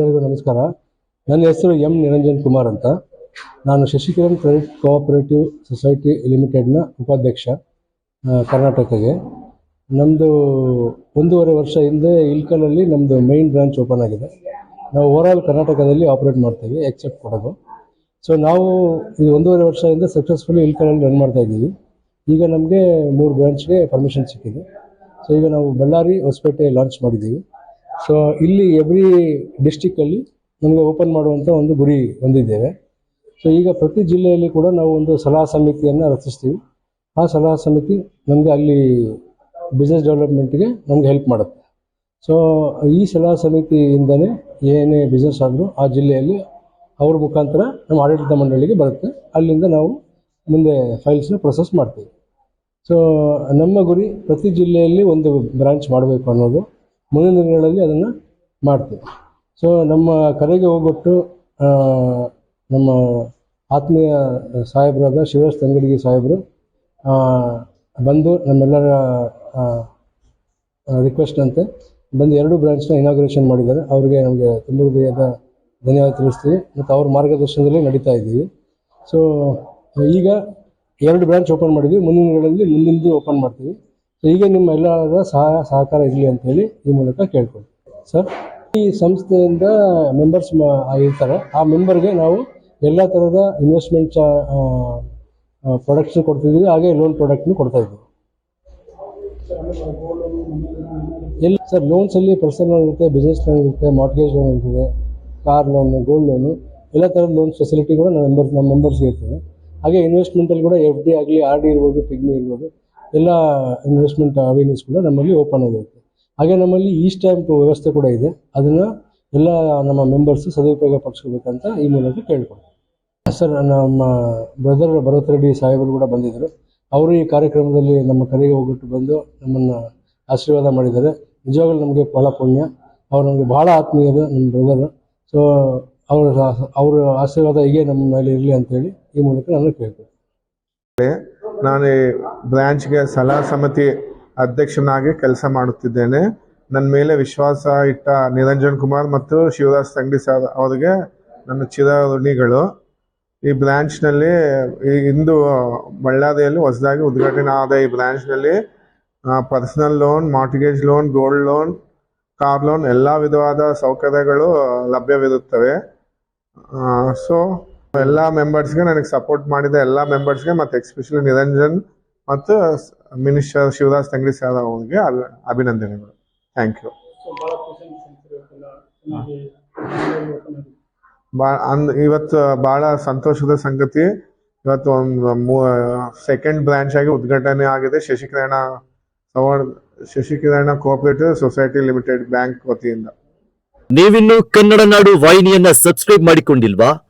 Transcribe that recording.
ಎಲ್ಲರಿಗೂ ನಮಸ್ಕಾರ. ನನ್ನ ಹೆಸರು ಎಂ ನಿರಂಜನ್ ಕುಮಾರ್ ಅಂತ. ನಾನು ಶಶಿಕಿರಣ್ ಕ್ರೆಡಿಟ್ ಕೋಆಪರೇಟಿವ್ ಸೊಸೈಟಿ ಲಿಮಿಟೆಡ್ನ ಉಪಾಧ್ಯಕ್ಷ ಕರ್ನಾಟಕಗೆ ನಮ್ಮದು ಒಂದೂವರೆ ವರ್ಷ ಹಿಂದೆ ಇಲ್ಕಲಲ್ಲಿ ನಮ್ಮದು ಮೈನ್ ಬ್ರಾಂಚ್ ಓಪನ್ ಆಗಿದೆ. ನಾವು ಓವರಾಲ್ ಕರ್ನಾಟಕದಲ್ಲಿ ಆಪ್ರೇಟ್ ಮಾಡ್ತೀವಿ ಎಕ್ಸೆಪ್ಟ್ ಕೊಡೋದು ಸೊ ನಾವು ಈ ಒಂದೂವರೆ ವರ್ಷದಿಂದ ಸಕ್ಸಸ್ಫುಲಿ ಇಲ್ಕಲಲ್ಲಿ ರನ್ ಮಾಡ್ತಾ ಇದ್ದೀವಿ. ಈಗ ನಮಗೆ ಮೂರು ಬ್ರಾಂಚ್ಗೆ ಪರ್ಮಿಷನ್ ಸಿಕ್ಕಿದೆ. ಸೊ ಈಗ ನಾವು ಬಳ್ಳಾರಿ, ಹೊಸಪೇಟೆ ಲಾಂಚ್ ಮಾಡಿದ್ದೀವಿ. ಸೊ ಇಲ್ಲಿ ಎವ್ರಿ ಡಿಸ್ಟಿಕ್ಕಲ್ಲಿ ನಮಗೆ ಓಪನ್ ಮಾಡುವಂಥ ಒಂದು ಗುರಿ ಹೊಂದಿದ್ದೇವೆ. ಸೊ ಈಗ ಪ್ರತಿ ಜಿಲ್ಲೆಯಲ್ಲಿ ಕೂಡ ನಾವು ಒಂದು ಸಲಹಾ ಸಮಿತಿಯನ್ನು ರಚಿಸ್ತೀವಿ. ಆ ಸಲಹಾ ಸಮಿತಿ ನಮಗೆ ಅಲ್ಲಿ ಬಿಸ್ನೆಸ್ ಡೆವಲಪ್ಮೆಂಟ್ಗೆ ನಮ್ಗೆ ಹೆಲ್ಪ್ ಮಾಡುತ್ತೆ. ಸೊ ಈ ಸಲಹಾ ಸಮಿತಿಯಿಂದನೇ ಏನೇ ಬಿಸ್ನೆಸ್ ಆದರೂ ಆ ಜಿಲ್ಲೆಯಲ್ಲಿ ಅವ್ರ ಮುಖಾಂತರ ನಮ್ಮ ಆಡಳಿತ ಮಂಡಳಿಗೆ ಬರುತ್ತೆ. ಅಲ್ಲಿಂದ ನಾವು ಮುಂದೆ ಫೈಲ್ಸ್ನ ಪ್ರೊಸೆಸ್ ಮಾಡ್ತೀವಿ. ಸೊ ನಮ್ಮ ಗುರಿ ಪ್ರತಿ ಜಿಲ್ಲೆಯಲ್ಲಿ ಒಂದು ಬ್ರಾಂಚ್ ಮಾಡಬೇಕು ಅನ್ನೋದು. ಮುಂದಿನ ದಿನಗಳಲ್ಲಿ ಅದನ್ನು ಮಾಡ್ತೀವಿ. ಸೊ ನಮ್ಮ ಕರೆಗೆ ಹೋಗ್ಬಿಟ್ಟು ನಮ್ಮ ಆತ್ಮೀಯ ಸಾಹೇಬರಾದ ಶಿವರಾಜ್ ತಂಗಡಿಗೆ ಸಾಹೇಬರು ಬಂದು ನಮ್ಮೆಲ್ಲರ ರಿಕ್ವೆಸ್ಟ್ ಅಂತೆ ಬಂದು ಎರಡು ಬ್ರಾಂಚ್ನ ಇನಾಗ್ರೇಷನ್ ಮಾಡಿದ್ದಾರೆ. ಅವರಿಗೆ ನಮಗೆ ತುಂಬ ಹೃದಯದ ಧನ್ಯವಾದ ತಿಳಿಸ್ತೀವಿ. ಮತ್ತು ಅವ್ರ ಮಾರ್ಗದರ್ಶನದಲ್ಲಿ ನಡೀತಾ ಇದ್ದೀವಿ. ಸೊ ಈಗ ಎರಡು ಬ್ರಾಂಚ್ ಓಪನ್ ಮಾಡಿದ್ವಿ. ಮುಂದಿನ ದಿನಗಳಲ್ಲಿ ಮುಂದಿಂದು ಓಪನ್ ಮಾಡ್ತೀವಿ. ಸೊ ಈಗ ನಿಮ್ಮ ಎಲ್ಲರ ಸಹಾಯ ಸಹಕಾರ ಇರಲಿ ಅಂತೇಳಿ ಈ ಮೂಲಕ ಕೇಳ್ಕೊಳ್ತೀವಿ ಸರ್, ಈ ಸಂಸ್ಥೆಯಿಂದ ಮೆಂಬರ್ಸ್ ಇರ್ತಾರೆ. ಆ ಮೆಂಬರ್ಗೆ ನಾವು ಎಲ್ಲ ಥರದ ಇನ್ವೆಸ್ಟ್ಮೆಂಟ್ ಪ್ರಾಡಕ್ಟ್ಸ್ ಕೊಡ್ತಿದ್ದೀವಿ ಹಾಗೆ ಲೋನ್ ಪ್ರಾಡಕ್ಟ್ನು ಕೊಡ್ತಾ ಇದ್ದೀವಿ. ಎಲ್ಲ, ಸರ್ ಲೋನ್ಸಲ್ಲಿ ಪರ್ಸನಲ್ ಲೋನ್ ಇರುತ್ತೆ ಬಿಸ್ನೆಸ್ ಲೋನ್ ಇರುತ್ತೆ ಮಾರ್ಟ್ಗೇಜ್ ಲೋನ್ ಇರ್ತದೆ ಕಾರ್ ಲೋನು ಗೋಲ್ಡ್ ಲೋನು ಎಲ್ಲ ಥರದ ಲೋನ್ ಫೆಸಿಲಿಟಿ ಕೂಡ ನಮ್ಮ ಮೆಂಬರ್ಸ್ ನಮ್ಮ ಮೆಂಬರ್ಸ್ಗೆ ಇರ್ತದೆ. ಹಾಗೆ ಇನ್ವೆಸ್ಟ್ಮೆಂಟಲ್ಲಿ ಕೂಡ ಎಫ್ ಡಿ ಆಗಲಿ ಆರ್ ಡಿ ಇರ್ಬೋದು ಪಿಗ್ಮಿ ಇರ್ಬೋದು ಎಲ್ಲ ಇನ್ವೆಸ್ಟ್ಮೆಂಟ್ ಅವೇನ್ಯೂಸ್ ಕೂಡ ನಮ್ಮಲ್ಲಿ ಓಪನ್ ಆಗಿರುತ್ತೆ ಹಾಗೆ ನಮ್ಮಲ್ಲಿ ಈ ಸ್ಟ್ಯಾಂಪ್ ವ್ಯವಸ್ಥೆ ಕೂಡ ಇದೆ. ಅದನ್ನು ಎಲ್ಲ ನಮ್ಮ ಮೆಂಬರ್ಸ್ ಸದುಪಯೋಗ ಪಡಿಸ್ಕೋಬೇಕಂತ ಈ ಮೂಲಕ ಕೇಳ್ಕೊಳ್ತೀನಿ. ಸರ್, ನಮ್ಮ ಬ್ರದರ್ ಭರತ್ ರೆಡ್ಡಿ ಸಾಹೇಬರು ಕೂಡ ಬಂದಿದ್ದರು. ಅವರು ಈ ಕಾರ್ಯಕ್ರಮದಲ್ಲಿ ನಮ್ಮ ಕರೆಗೆ ಹೋಗ್ಬಿಟ್ಟು ಬಂದು ನಮ್ಮನ್ನು ಆಶೀರ್ವಾದ ಮಾಡಿದ್ದಾರೆ. ನಿಜವಾಗ್ಲೂ ನಮಗೆ ಫಲ ಪುಣ್ಯ. ಅವ್ರು ನಮಗೆ ಬಹಳ ಆತ್ಮೀಯರು, ನಮ್ಮ ಬ್ರದರು ಸೊ ಅವರ ಅವರ ಆಶೀರ್ವಾದ ಹೀಗೆ ನಮ್ಮ ಮೇಲೆ ಇರಲಿ ಅಂತೇಳಿ ಈ ಮೂಲಕ ನಾನು ಕೇಳ್ತೀನಿ ನಾನು ಬ್ರಾಂಚ್ಗೆ ಸಲಹಾ ಸಮಿತಿ ಅಧ್ಯಕ್ಷನಾಗಿ ಕೆಲಸ ಮಾಡುತ್ತಿದ್ದೇನೆ. ನನ್ನ ಮೇಲೆ ವಿಶ್ವಾಸ ಇಟ್ಟ ನಿರಂಜನ್ ಕುಮಾರ್ ಮತ್ತು ಶಿವರಾಜ್ ತಂಗಡಿ ಸರ್ ಅವರಿಗೆ ನನ್ನ ಚಿರಋಣಿಗಳು. ಈ ಬ್ರ್ಯಾಂಚ್ನಲ್ಲಿ ಇಂದು ಬಳ್ಳಾರಿಯಲ್ಲಿ ಹೊಸದಾಗಿ ಉದ್ಘಾಟನೆ ಆದ ಈ ಬ್ರಾಂಚ್ನಲ್ಲಿ personal loan, mortgage loan, gold loan, car loan, ಎಲ್ಲ ವಿಧವಾದ ಸೌಕರ್ಯಗಳು ಲಭ್ಯವಿರುತ್ತವೆ. ಸೊ ಎಲ್ಲ ಮೆಂಬರ್ಸ್ಗೆ ನನಗೆ ಸಪೋರ್ಟ್ ಮಾಡಿದ ಎಲ್ಲ ಮೆಂಬರ್ಸ್ಗೆ ಮತ್ತು ಎಕ್ಸ್ಪೆಷಲಿ ನಿರಂಜನ್ ಮತ್ತು ಮಿನಿಸ್ಟರ್ ಶಿವದಾಸ್ ತಂಗಡಿ ಸರ್ ಅವರಿಗೆ ಅಭಿ- ಅಭಿನಂದನೆಗಳು. ಥ್ಯಾಂಕ್ ಯು ಬಾ, ಅಂದ್, ಇವತ್ತು ಭಾಳ ಸಂತೋಷದ ಸಂಗತಿ. ಇವತ್ತು ಒಂದು ಮೂ ಸೆಕೆಂಡ್ ಬ್ರಾಂಚ್ ಆಗಿ ಉದ್ಘಾಟನೆ ಆಗಿದೆ. Shashikiran Savarna, Shashikiran cooperative society limited bank ವತಿಯಿಂದ. ನೀವಿನ್ನು ಕನ್ನಡ ನಾಡು ವಾಹಿನಿಯನ್ನ ಸಬ್ಸ್ಕ್ರೈಬ್ ಮಾಡಿಕೊಂಡಿಲ್ವಾ?